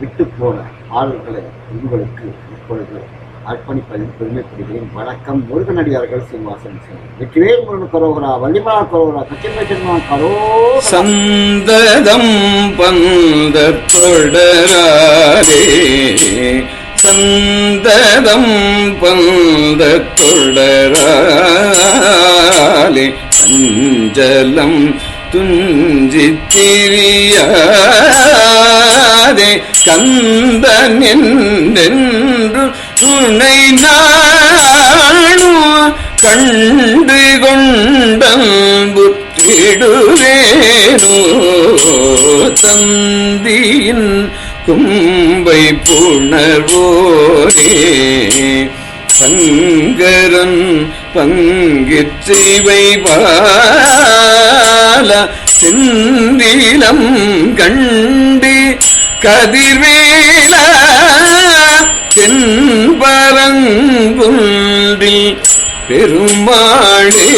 விட்டு போன ஆளுகளை உங்களுக்கு இப்பொழுது அர்ப்பணிப்பதில் பெருமைப்படுகிறேன். வணக்கம் முருகனடியார்கள் சீனிவாசன் சிங் வெற்றிவேல் முருகன் கரோகரா வள்ளிமலா கரோகரா சத்தியமே சின்மா கரோ சந்ததம் பந்த தொடராரே சந்ததம் பந்த தொடராலே சஞ்சலம் துஞ்சித் திரியாதே கந்தன் என்றென்று துணை நாணு கண்டு கொண்டம் விடுவேனோ தந்தியின் கும்பை புணர்வோரே சங்கரன் பங்கிச்சிவை பால செந்திலம் கண்டு கதிர்வேல தென்பரங்குண்டில் பெருமாளே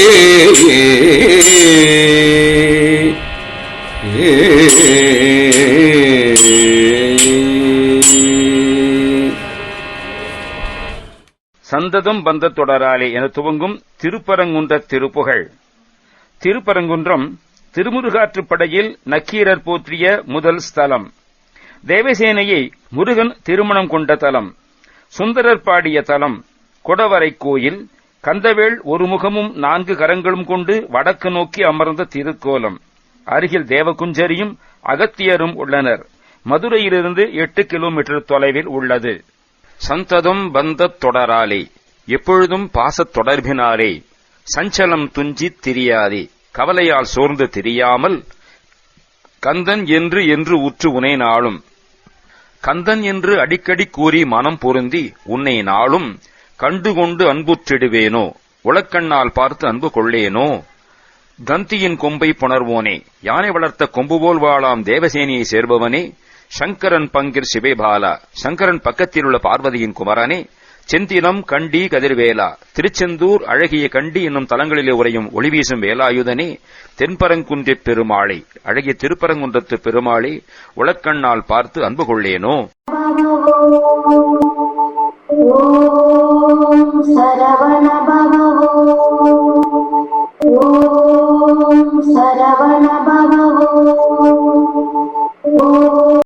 வந்ததும் பந்த தொடராலே என துவங்கும் திருப்பரங்குன்ற திருப்புகழ் திருப்பரங்குன்றம் திருமுருகாற்றுப்படையில் நக்கீரர் போற்றிய முதல் ஸ்தலம். தேவசேனையை முருகன் திருமணம் கொண்ட தலம். சுந்தரர் பாடிய தலம். கொடவரை கோயில். கந்தவேள் ஒரு முகமும் நான்கு கரங்களும் கொண்டு வடக்கு நோக்கி அமர்ந்த திருக்கோலம். அருகில் தேவகுஞ்சரியும் அகத்தியரும் உள்ளனர். மதுரையிலிருந்து எட்டு கிலோமீட்டர் தொலைவில் உள்ளது. சந்ததம் பந்தத் தொடராலே எப்பொழுதும் பாசத் தொடர்பினாலே சஞ்சலம் துஞ்சித் திரியாதே கவலையால் சோர்ந்து திரியாமல் கந்தன் என்று என்று உற்று உனை நாளும். கந்தன் என்று அடிக்கடி கூறி மனம் பொருந்தி உன்னை நாளும். கண்டுகொண்டு அன்புற்றிடுவேனோ உளக்கண்ணால் பார்த்து அன்பு கொள்ளேனோ? கந்தியின் கொம்பை புணர்வோனே யானை வளர்த்த கொம்பு போல் வாழாம் தேவசேனியை சேர்பவனே சங்கரன் பங்கிர் சிவேபாலா. சங்கரன் பக்கத்தில் உள்ள பார்வதியின் குமரனே செந்தினம் கண்டி கதிர்வேலா. திருச்செந்தூர் அழகிய கண்டி என்னும் தலங்களிலே உரையும் ஒளிவீசும் வேலாயுதனே தென்பரங்குன்றிப் பெருமாளை. அழகிய திருப்பரங்குன்றத்து பெருமாளை உளக்கண்ணால் பார்த்து அன்பு கொள்ளேனோ?